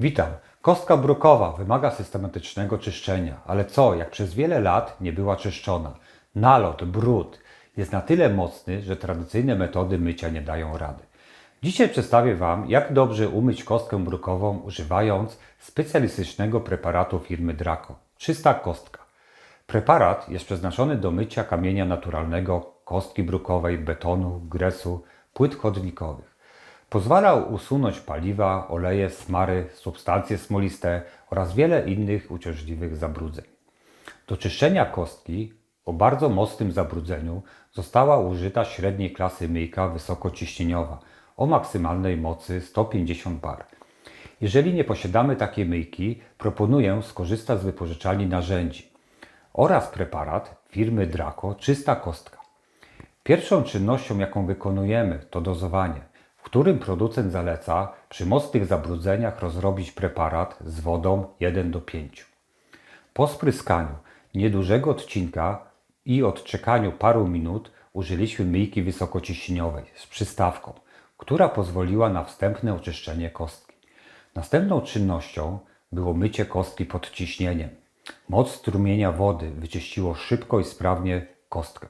Witam. Kostka brukowa wymaga systematycznego czyszczenia, ale co, jak przez wiele lat nie była czyszczona? Nalot, brud jest na tyle mocny, że tradycyjne metody mycia nie dają rady. Dzisiaj przedstawię Wam, jak dobrze umyć kostkę brukową używając specjalistycznego preparatu firmy Draco. Czysta kostka. Preparat jest przeznaczony do mycia kamienia naturalnego, kostki brukowej, betonu, gresu, płyt chodnikowych. Pozwala usunąć paliwa, oleje, smary, substancje smoliste oraz wiele innych uciążliwych zabrudzeń. Do czyszczenia kostki o bardzo mocnym zabrudzeniu została użyta średniej klasy myjka wysokociśnieniowa o maksymalnej mocy 150 bar. Jeżeli nie posiadamy takiej myjki, proponuję skorzystać z wypożyczalni narzędzi oraz preparat firmy Draco Czysta Kostka. Pierwszą czynnością, jaką wykonujemy, to dozowanie, którym producent zaleca przy mocnych zabrudzeniach rozrobić preparat z wodą 1 do 5. Po spryskaniu niedużego odcinka i odczekaniu paru minut użyliśmy myjki wysokociśnieniowej z przystawką, która pozwoliła na wstępne oczyszczenie kostki. Następną czynnością było mycie kostki pod ciśnieniem. Moc strumienia wody wyczyściło szybko i sprawnie kostkę.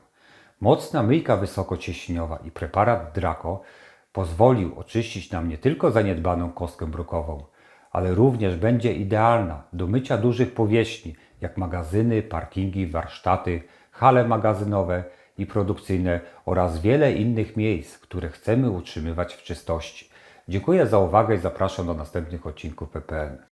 Mocna myjka wysokociśnieniowa i preparat Draco pozwolił oczyścić nam nie tylko zaniedbaną kostkę brukową, ale również będzie idealna do mycia dużych powierzchni, jak magazyny, parkingi, warsztaty, hale magazynowe i produkcyjne oraz wiele innych miejsc, które chcemy utrzymywać w czystości. Dziękuję za uwagę i zapraszam do następnych odcinków PPN.